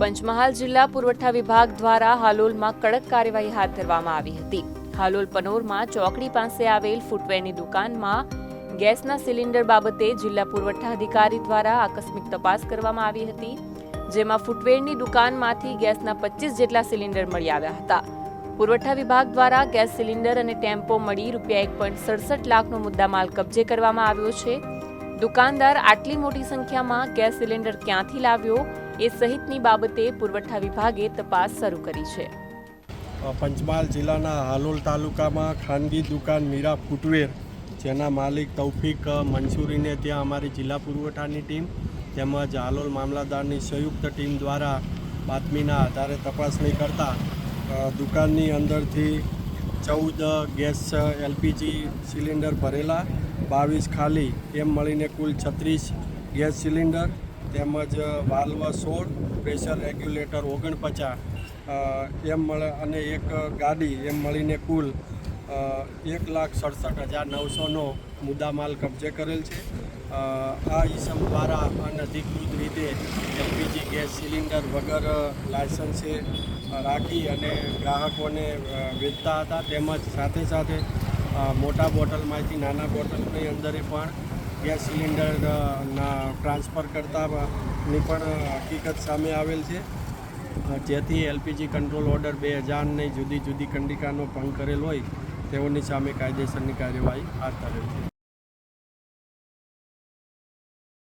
પંચમહાલ જિલ્લા પુરવઠા વિભાગ દ્વારા હાલોલમાં કડક કાર્યવાહી હાથ ધરવામાં આવી હતી. હાલોલ પનોરમાં ચોકડી પાસે આવેલ ફૂટવેરની દુકાનમાં ગેસના સિલિન્ડર બાબતે જિલ્લા પુરવઠા અધિકારી દ્વારા આકસ્મિક તપાસ કરવામાં આવી હતી, જેમાં ફૂટવેરની દુકાનમાંથી ગેસના પચીસ જેટલા સિલિન્ડર મળી આવ્યા હતા. પુરવઠા વિભાગ દ્વારા ગેસ સિલિન્ડર અને ટેમ્પો મળી રૂપિયા એક પોઈન્ટ સડસઠ લાખનો મુદ્દામાલ કબજે કરવામાં આવ્યો છે. દુકાનદાર આટલી મોટી સંખ્યામાં ગેસ સિલિન્ડર ક્યાંથી લાવ્યો એ સહિતની બાબતે પુરવઠા વિભાગે તપાસ શરૂ કરી છે. પંચમહાલ જિલ્લાના હાલોલ તાલુકામાં ખાનગી દુકાન મીરા ફૂટવેર, જેના માલિક તૌફિક મંસૂરીને ત્યાં અમારી જિલ્લા પુરવઠાની ટીમ તેમજ હાલોલ મામલાદારની સંયુક્ત ટીમ દ્વારા બાતમીના આધારે તપાસણી કરતા દુકાનની અંદરથી ચૌદ ગેસ એલપીજી સિલિન્ડર ભરેલા, બાવીસ ખાલી, એમ મળીને કુલ છત્રીસ ગેસ સિલિન્ડર તેમજ વાલ્વ સોળ, પ્રેશર રેગ્યુલેટર ઓગણપચાસ એમ મળે, અને એક ગાડી એમ મળીને કુલ એક લાખ સડસઠ હજાર નવસોનો મુદ્દામાલ કબજે કરેલ છે. આ ઈસમ દ્વારા અનધિકૃત રીતે એલપીજી ગેસ સિલિન્ડર વગર લાયસન્સે રાખી અને ગ્રાહકોને વેચતા હતા. તેમજ સાથે સાથે મોટા બોટલમાંથી નાના બોટલની અંદરે પણ ગેસ સિલિન્ડર ટ્રાન્સફર કરતાની પણ હકીકત સામે આવેલ છે. જેથી એલપીજી કંટ્રોલ ઓર્ડર બે હજારની જુદી જુદી કંડિકાનો ભંગ કરેલ હોય તેઓની સામે કાયદેસરની કાર્યવાહી હાથ ધરેલ છે.